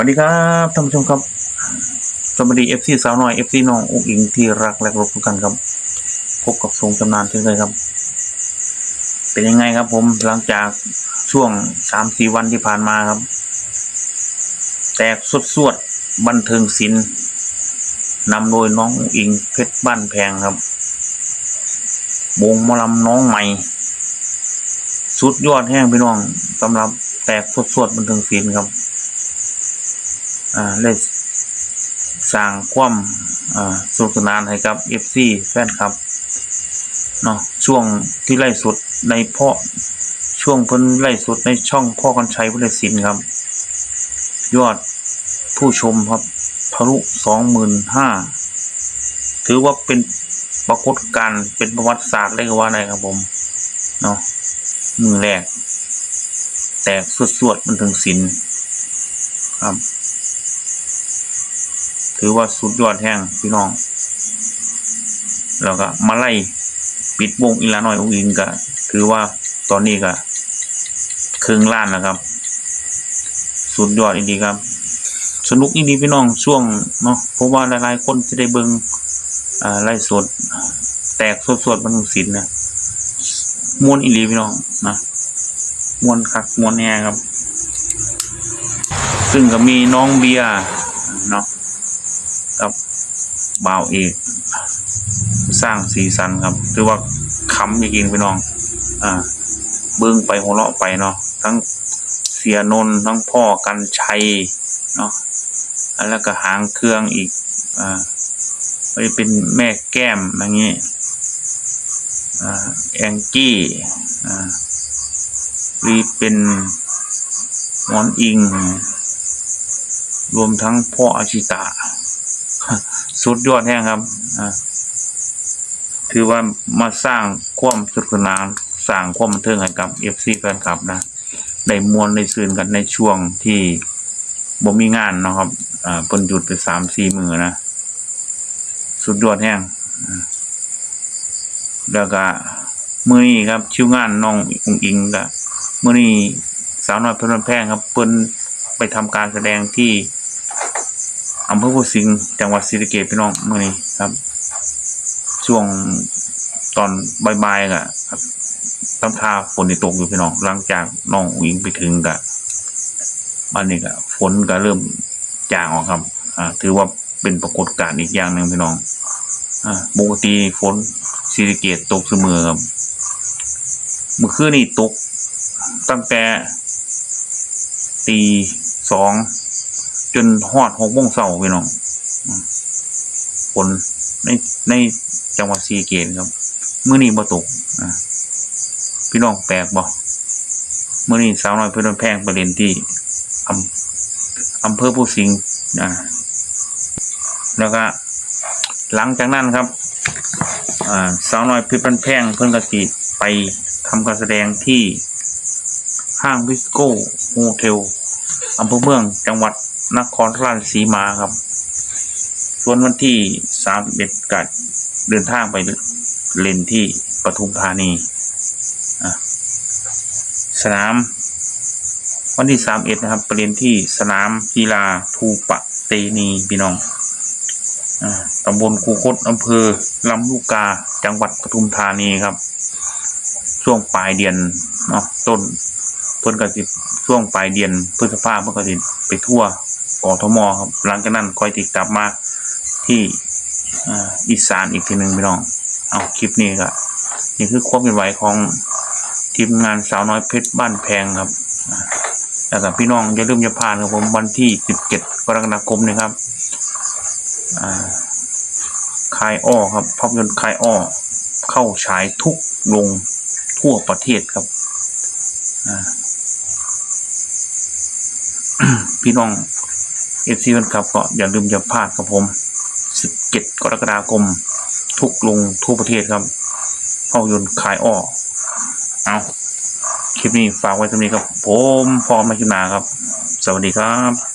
วัสดีครับท่านผู้ชมครับสวัสดีเอฟซีสาวน้อยเอฟซีน้องอุ้งอิงที่รักและรพทุกท่านครับ พบกับทรงจำนานเช่นเคยครับ เป็นยังไงครับผมหลังจากช่วงสามสี่วันที่ผ่านมาครับ แตกสดสวดบันเทิงศิลป์นำโดยน้องอุ้งอิงเพชรบ้านแพงครับวงมอลำน้องใหม่ สุดยอดแห้งพี่น้องสำหรับแตกสดๆบันเทิงศิลป์ครับ ได้สร้างความอ่าสนุกสนานให้กับ FC แฟนครับเนาะช่วงที่ไล่สดในพ่อช่วงเพิ่นไล่สดในช่องพ่อกันชัยพุทธศิลป์ครับ ยอดผู้ชมครับทะลุสองหมื่นห้าถือว่าเป็นปรากฏการณ์เป็นประวัติศาสตร์เลยก็ว่าได้ครับผมเนาะมือแรก แตกสวดๆมันถึงศิลป์ครับ ถือว่าสุดยอดแห้งพี่น้อง แล้วก็มาไล่ปิดวงอีลาน้อยองอินก็ถือว่าตอนนี้ก็ครึ่งล้านแล้วครับ สุดยอดอีดีครับ สนุกอีดีพี่น้องช่วงเนาะเพราะว่าหลายๆคนจะได้เบิงอ่าไล่สด แตกสดๆบรรทุศิลป์นะมวนอีดีพี่น้องนะมวนคักมวนแน่ครับ ซึ่งก็มีน้องเบียร์ บ่าวเอกสร้างสีสันครับถือว่าขำจริงๆพี่น้อง อ่า เบิ้องไปหัวเราะไปเนาะทั้งเสียนนท์ทั้งพ่อกันชัยเนาะแล้วก็หางเครื่องอีก อ่าไปเป็นแม่แก้มอย่างนี้อ่าแองกี้อ่ารือเป็นมอนอิง รวมทั้งพ่ออาชิตะ สุดยอดแห้งครับอ่าถือว่ามาสร้างความสนุกสนานสร้างความบันเทิงให้กับเอฟซีแฟนคลับนะได้มวลได้ซื่นกันในช่วงที่บ่มีงานนะครับอ่าเพิ่นหยุดไปสามสี่มือนะ สุดยอดแห้งอ่าแล้วก็มือนี้ครับชิวงานน้องอุงอิงก็มือนี้สาวน้อยเพชรบ้านแพงครับเพิ่นไปทำการแสดงที่ำเภอภูสิงห์จังหวัดศรีสะเกษพี่น้องเมื่อนี้ครับ ช่วงตอนบ่ายๆก็ครับตำท่าฝนตกอยู่พี่น้องหลังจากน้องอิงไปถึงก็อันนี้ก็ฝนก็เริ่มจางออกครับ อ่า ถือว่าเป็นปรากฏการณ์อีกอย่างหนึ่งพี่น้อง อ่าปกติฝนศรีสะเกษตกเสมอครับเมื่อคืนนี้ตกตั้งแต่ตีสอง จนฮอดหกโมงเช้าพี่น้องฝนในในจังหวัดศรีเกษครับมื้อนี้บ่ตกพี่น้องแปลกบ่มื้อนี้สาวน้อยเพิ่นแพงไปเรียนที่อำอำเภอภูสิงห์แล้วก็หลังจากนั้นครับสาวน้อยเพิ่นแพงเพิ่อนก็สิไปทำการแสดงที่ห้างวิสโก้โฮเทลอำเภอเมืองจังหวัด นครราชสีมาครับ ส่วนวันที่สามเอ็ดกัดเดินทางไปเล่นที่ปทุมธานีอะสนาม วันที่สามเอ็ดนะครับไปเล่นที่สนามกีฬาทูปะเตนีพี่น้องอ่าตำบลคูคตอำเภอลำลูกกาจังหวัดปทุมธานีครับ ช่วงปลายเดือนเนาะต้นเพิ่นก็สิช่วงปลายเดือนพฤษภาเพิ่นก็สิไปทั่ว กทมครับ หลังจากนั้นค่อยติดกลับมาที่อ,อีสานอีกทีหนึ่งพี่น้อง เอาคลิปนี้ก็นี่คือความเคลื่อนไหวของทีมงานสาวน้อยเพชรบ้านแพงครับแล้วก็พี่น้องอย่าลืมอย่าพลาดครับผมวันที่ 17 กรกฎาคมนี้ครับอ่าคายอ้อครับภาพยนตร์คายอ้อเข้าฉายทุกโรงทั่วประเทศครับพี่น้อง เอฟซีแฟนคลับก็อย่าลืมอย่าพลาดครับผม 17 กรกฎาคม ทุกลงทั่วประเทศครับภาพยนตร์ขายอ้อเอาคลิปนี้ฝากไว้ตรงนี้ครับ ผมพอมาคินาครับ สวัสดีครับ